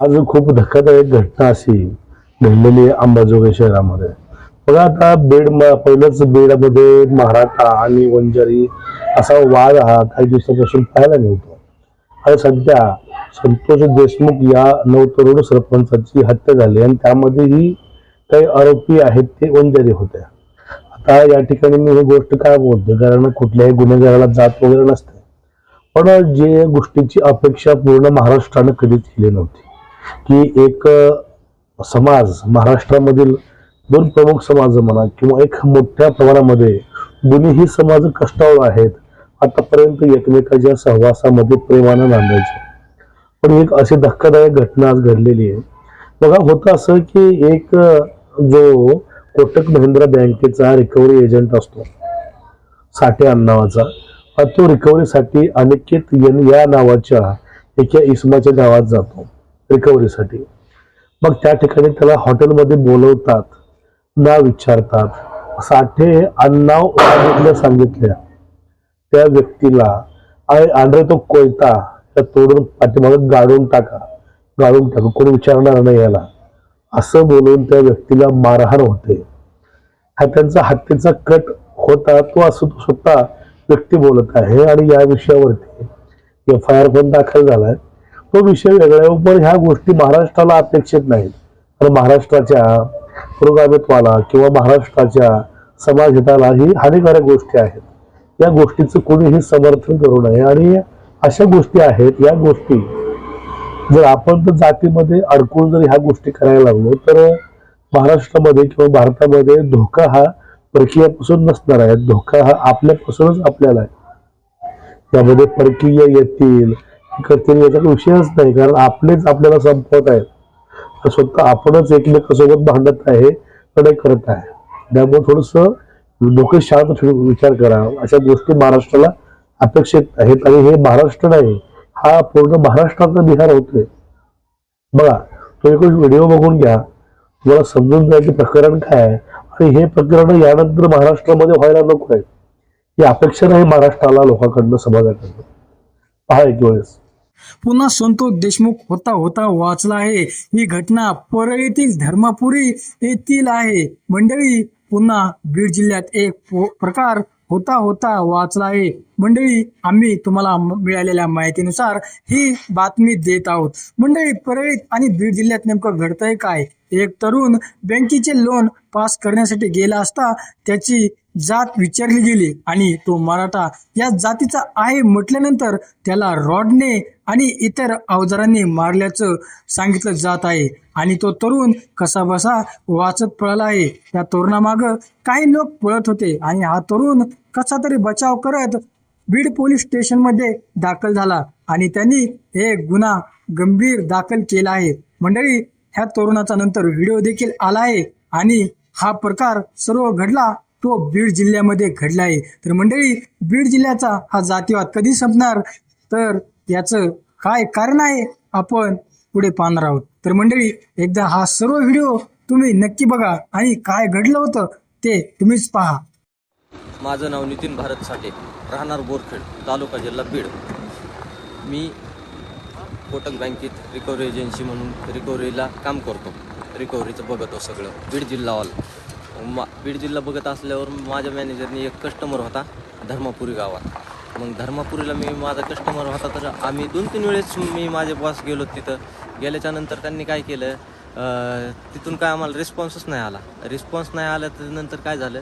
आज खूप धक्कादायक घटना अशी घडलेली आहे अंबाजोगाई शहरामध्ये. बघा आता बेड पहिलंच बेडमध्ये मराठा आणि वंजारी असा वाद हा काही दिवसापासून पाहायला मिळतो. आणि सध्या संतोष देशमुख या नवतरुण सरपंचाची हत्या झाली आणि त्यामध्येही काही आरोपी आहेत ते वंजारी होते आता या ठिकाणी मी ही गोष्ट काय बोलतो कारण कुठल्याही गुन्हेगाराला जात वगैरे नसते. पण जे गोष्टीची अपेक्षा पूर्ण महाराष्ट्रानं कधीच केली नव्हती. की एक समाज महाराष्ट्रामधील दोन प्रमुख समाज म्हणा किंवा एक मोठ्या प्रमाणामध्ये दोन्हीही समाज कष्टाळू आहेत आतापर्यंत एकमेकाच्या सहवासामध्ये प्रेमानं नांदायचे. पण एक अशी धक्कादायक घटना आज घडलेली आहे. बघा होतं असं की एक जो कोटक महिंद्रा बँकेचा रिकव्हरी एजंट असतो साठे नावाचा तो रिकव्हरीसाठी अनिकेत एन या नावाच्या एका इसमाच्या गावात जातो. रिकव्हरीसाठी मग त्या ठिकाणी त्याला हॉटेलमध्ये बोलवतात ना विचारतात. साठे अण्णाव सांगितल्या सांगितल्या. त्या व्यक्तीला "आय- आंध्रे तो कोयता त्या तोडून पाठीमागं गाडून टाका. गाडून टाका कोणी विचारणार नाही याला. असं बोलून त्या व्यक्तीला मारहाण होते. हा त्यांचा हत्येचा कट होता तो असं तो स्वतः व्यक्ती बोलत आहे आणि या विषयावरती एफ आय आर पण दाखल झालाय. तो विषय वेगळा आहे. पण ह्या गोष्टी महाराष्ट्राला अपेक्षित नाहीत. तर महाराष्ट्राच्या पुरोगामित्वाला किंवा महाराष्ट्राच्या समाजहिताला ही हानिकारक गोष्टी आहेत. या गोष्टीचं कोणीही समर्थन करू नये. आणि अशा गोष्टी आहेत या गोष्टी जर आपण तर जातीमध्ये अडकून जर ह्या गोष्टी करायला लागलो तर महाराष्ट्रामध्ये किंवा भारतामध्ये धोका हा परकीयापासून नसणार आहे. धोका हा आपल्यापासूनच आपल्याला आहे. यामध्ये परकीय येतील करतील याचा विषयच नाही कारण आपलेच आपल्याला संपवत आहेत. तर स्वतः आपणच एकमेकांसोबत भांडत आहे कडे करत आहे. त्यामुळे थोडस डोकं शांत विचार करा. अशा गोष्टी महाराष्ट्राला अपेक्षित आहेत आणि हे महाराष्ट्र नाही हा पूर्ण महाराष्ट्राचा बिहार होतोय. बघा तो एक व्हिडिओ बघून घ्या. तुम्हाला समजून जाईल की प्रकरण काय आहे? आणि हे प्रकरण यानंतर महाराष्ट्रामध्ये व्हायला नको आहे. ही अपेक्षा नाही महाराष्ट्राला लोकांकडनं समाजाकडनं. पहा एक वेळेस. पुन्हा संतोष देशमुख होता होता वाचला आहे. ही घटना परळीतील धर्मापुरी येथील आहे. मंडळी पुन्हा बीड जिल्ह्यात एक प्रकार होता होता वाचला आहे. मंडळी आम्ही तुम्हाला मिळालेल्या माहितीनुसार ही बातमी देत आहोत. मंडळी परळीत आणि बीड जिल्ह्यात नेमकं घडतंय काय? एक तरुण बँकेचे लोन पास करण्यासाठी गेला असता त्याची जात विचारली गेली आणि तो मराठा या जातीचा आहे म्हटल्यानंतर त्याला रॉडने आणि इतर अवजारांनी मारल्याचं सांगितलं जात आहे. आणि तो तरुण कसा बसा वाचत पळाला आहे. त्या तरुणामागं काही लोक पळत होते आणि हा तरुण कसा तरी बचाव करत बीड पोलीस स्टेशनमध्ये दाखल झाला आणि त्यांनी हे गुन्हा गंभीर दाखल केला आहे. मंडळी ह्या तरुणाचा नंतर व्हिडिओ देखील आला आहे. आणि हा प्रकार सर्व घडला तो बीड जिल्ह्यामध्ये घडला आहे. तर मंडळी बीड जिल्ह्याचा हा जातीवाद कधी संपणार? तर याचं काय कारण आहे? आपण पुढे पाहणार आहोत. तर मंडळी एकदा हा सर्व व्हिडिओ तुम्ही नक्की बघा आणि काय घडलं होतं ते तुम्हीच पहा. माझं नाव नितीन भारत साठे राहणार बोरखेड तालुका जिल्हा बीड. मी कोटक बँकेत रिकव्हरी एजन्सी म्हणून रिकव्हरीला काम करतो. रिकव्हरीचं बघतो सगळं. बीड जिल्हावाला मा बीड जिल्हा बघत असल्यावर माझ्या मॅनेजरने एक कस्टमर होता धर्मापुरी गावात. मग धर्मापुरीला मी माझा कस्टमर होता तर आम्ही दोन तीन वेळेस मी माझे बॉस गेलो तिथं. गेल्याच्यानंतर त्यांनी काय केलं तिथून काय आम्हाला रिस्पॉन्सच नाही आला. रिस्पॉन्स नाही आला तर नंतर काय झालं?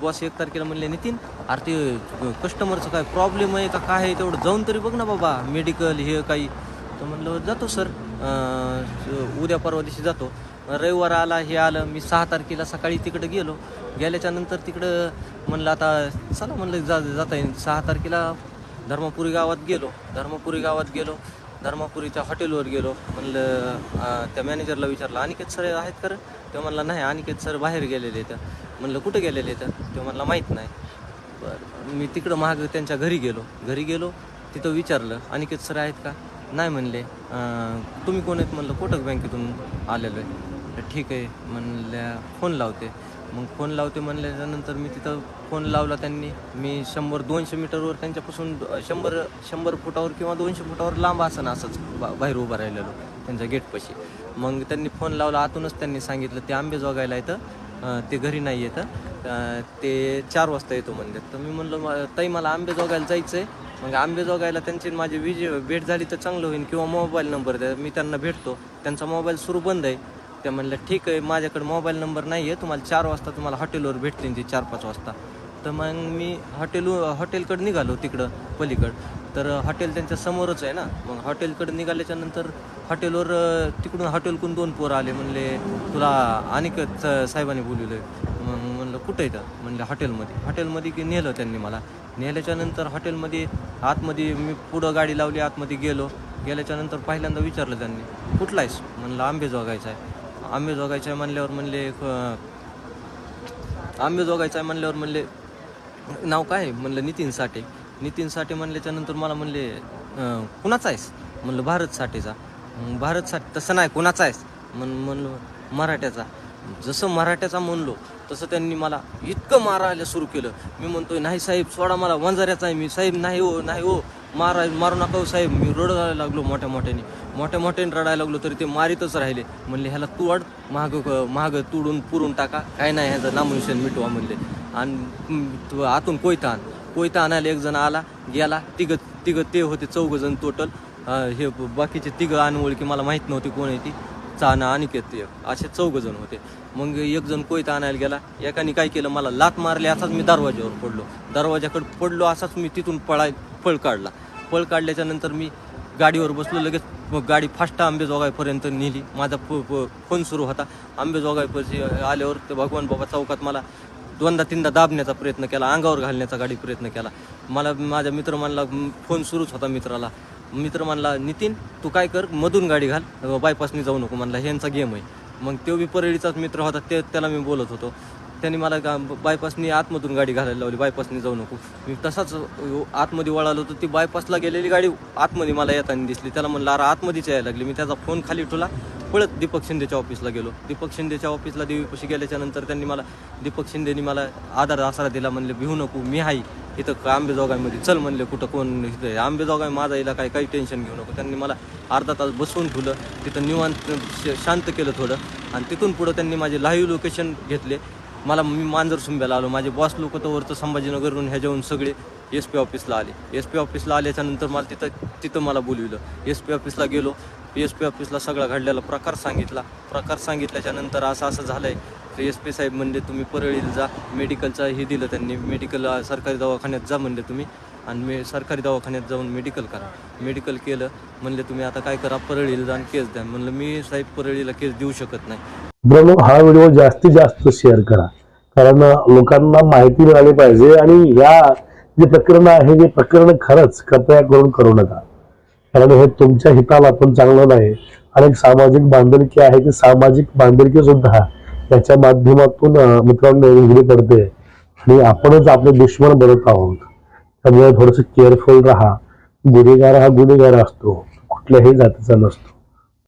बॉस एक तारखेला म्हणले नितीन अरे ते कस्टमरचं काय प्रॉब्लेम आहे का? काय आहे? तेवढं जाऊन तरी बघ ना बाबा मेडिकल हे काही. तर म्हणलं जातो सर उद्या परवा दिवशी जातो. रविवार आला हे आलं मी सहा तारखेला सकाळी तिकडं गेलो. गेल्याच्यानंतर तिकडं म्हणलं आता चला म्हणलं जा जाता येईल. सहा तारखेला धर्मपुरी गावात गेलो. धर्मपुरी गावात गेलो. धर्मापुरीच्या हॉटेलवर गेलो. म्हणलं त्या मॅनेजरला विचारलं अनिकेत सर आहेत खरं रे? तो म्हणला नाही अनिकेत सर बाहेर गेलेले तर म्हणलं कुठं गेलेले तर तो म्हणला माहीत नाही. बरं मी तिकडं माग त्यांच्या घरी गेलो. घरी गेलो तिथं विचारलं अनिकेत सर आहेत का? नाही म्हणले तुम्ही कोण आहेत? म्हणलं कोटक बँकेतून आलेलो आहे. ठीक आहे म्हणल्या फोन लावते. मग फोन लावते म्हणल्याच्यानंतर मी तिथं फोन लावला त्यांनी. मी शंभर दोनशे मीटरवर त्यांच्यापासून शंभर शंभर फुटावर किंवा दोनशे फुटावर लांब असं असंच बा बाहेर उभं राहिलेलो त्यांच्या गेटपाशी मग त्यांनी फोन लावला आतूनच त्यांनी सांगितलं ते आंबे जोगायला येतं ते घरी नाही येतं ते चार वाजता येतो म्हणजे तर मी म्हणलं ताई मला आंबे जोगायला जायचं आहे मग आंबे जोगायला त्यांची माझी विज भेट झाली तर चांगलं होईल किंवा मोबाईल नंबर द्या मी त्यांना भेटतो. त्यांचा मोबाईल सुरू बंद आहे. त्या म्हणल्या ठीक आहे माझ्याकडे मोबाईल नंबर नाही आहे तुम्हाला चार वाजता तुम्हाला हॉटेलवर भेटतील ते चार पाच वाजता. तर मग मी हॉटेल हॉटेलकडे निघालो तिकडं पलीकडं. तर हॉटेल त्यांच्या समोरच आहे ना. मग हॉटेलकडे निघाल्याच्या नंतर हॉटेलवर तिकडून हॉटेलकडून दोन पोरं आले म्हणले तुला अनेक साहेबांनी बोलवलं मग म्हणलं कुठं आहे तर म्हणलं हॉटेलमध्ये. हॉटेलमध्ये की नेलं त्यांनी मला. नेल्याच्या नंतर हॉटेलमध्ये आतमध्ये मी पुढं गाडी लावली आतमध्ये गेलो. गेल्याच्यानंतर पहिल्यांदा विचारलं त्यांनी कुठला आहेस? म्हणलं आंबे जोगायचा आहे. आंबे जोगायचं आहे म्हणल्यावर म्हणले आम्ही आंबे आहे म्हणल्यावर म्हणले नाव काय आहे? म्हणलं नितीन साठे. नितीन साठे म्हणल्याच्यानंतर मला म्हणले कुणाचा आहेस? म्हणलं भारत साठेचा. भारत साठे? तसं नाही कुणाचा आहेस? म्हण म्हणलं मराठ्याचा. जसं मराठ्याचा म्हणलो तसं त्यांनी मला इतकं मारायला सुरू केलं. मी म्हणतोय नाही साहेब सोडा मला वंजाऱ्याचा आहे मी. साहेब नाही हो नाही हो. मारा मारू नका हो साहेब. मी रडायला लागलो मोठ्या मोठ्याने. मोठ्या मोठ्याने रडायला लागलो तरी ते मारीतच राहिले. म्हणले ह्याला तुड महाग महाग तुडून पुरून टाका. काय नाही ह्याचं नामनिशन मिटवा म्हणले. आणि आतून कोयता आण कोयता आणायला एक जण आला गेला. तिघं तिघं ते होते चौघ जण टोटल हे बाकीचे तिघं अनओळखी मला माहीत नव्हती कोण आहे ती. चाना अनिकेत एक. असे चौघ जण होते. मग एक जण कोयता आणायला गेला. एकाने काय केलं? मला लात मारली असाच मी दरवाज्यावर पडलो. दरवाजाकडे पडलो असाच मी तिथून पळाय पळ काढला. पळ काढल्याच्या नंतर मी गाडीवर बसलो लगेच मग गाडी फास्ट आंबेजोगाईपर्यंत नेली. माझा फोन सुरू होता. आंबेजोगाईपाशी आल्यावर ते भगवान बाबा चौकात मला दोनदा तीनदा दाबण्याचा प्रयत्न केला. अंगावर घालण्याचा गाडी प्रयत्न केला. मला माझ्या मित्र म्हणला फोन सुरूच होता मित्राला. मित्र म्हणला नितीन तू काय कर मधून गाडी घाल बायपासनी जाऊ नको म्हणला ह्यांचा गेम आहे. मग तो बी परळीचाच मित्र होता ते त्याला मी बोलत होतो. त्यांनी मला गा- बायपासनी आतमधून गाडी घालायला लावली बायपासनी जाऊ नको. मी तसाच आतमध्ये वळालो होतो ती बायपासला गेलेली गाडी आतमध्ये मला येताना दिसली. त्याला म्हणलं अरे आतमध्येच यायला लागली मी त्याचा फोन खाली ठेवला पळत दीपक शिंदेच्या ऑफिसला गेलो. दीपक शिंदेच्या ऑफिसला देवीपाशी गेल्याच्यानंतर त्यांनी मला दीपक शिंदेनी मला आधार आसरा दिला म्हणले भिवू नको मी आहे इथं आंबेजोगाईमध्ये चल म्हणले कुठं कोण इथं आंबेजोगाई माझा हिला काही काही टेन्शन घेऊ नको. त्यांनी मला अर्धा तास बसवून ठेवलं. तिथं निवांत श- शांत केलं थोडं. आणि तिथून पुढं त्यांनी माझे लाईव्ह लोकेशन घेतले. मला मी मांजर सुंब्याला आलो. माझे बॉस लोक तर वरचं संभाजीनगरवरून ह्याच्याहून सगळे एस पी ऑफिसला आले. एस पी ऑफिसला आल्याच्यानंतर मला तिथं तिथं मला बोलविलं. एस पी ऑफिसला गेलो. एस पी ऑफिसला सगळा घडलेला प्रकार सांगितला. प्रकार सांगितल्याच्या नंतर असं असं झालंय. तर एस पी साहेब म्हणले तुम्ही परळीला जा. मेडिकलचा हे दिलं त्यांनी. मेडिकल सरकारी दवाखान्यात जा म्हणले तुम्ही. आणि मे सरकारी दवाखान्यात जाऊन मेडिकल करा. मेडिकल केलं. म्हणले तुम्ही आता काय करा? परळीला जाऊन केस द्या. म्हणलं मी साहेब परळीला केस देऊ शकत नाही. हा व्हिडिओ जास्तीत जास्त शेअर करा. कारण लोकांना माहिती मिळाली पाहिजे. आणि या जे प्रकरण आहे जे प्रकरण खरंच कृपया करून करू नका. कारण हे तुमच्या हिताला पण चांगलं नाही. आणि एक सामाजिक बांधिलकी आहे ती सामाजिक बांधिलकी सुद्धा याच्या माध्यमातून मित्रांनो वेगळी पडते. आणि आपणच आपले दुश्मन बनत आहोत. त्यामुळे थोडस केअरफुल राहा. गुन्हेगार हा गुन्हेगार असतो. कुठल्याही जातीचा नसतो.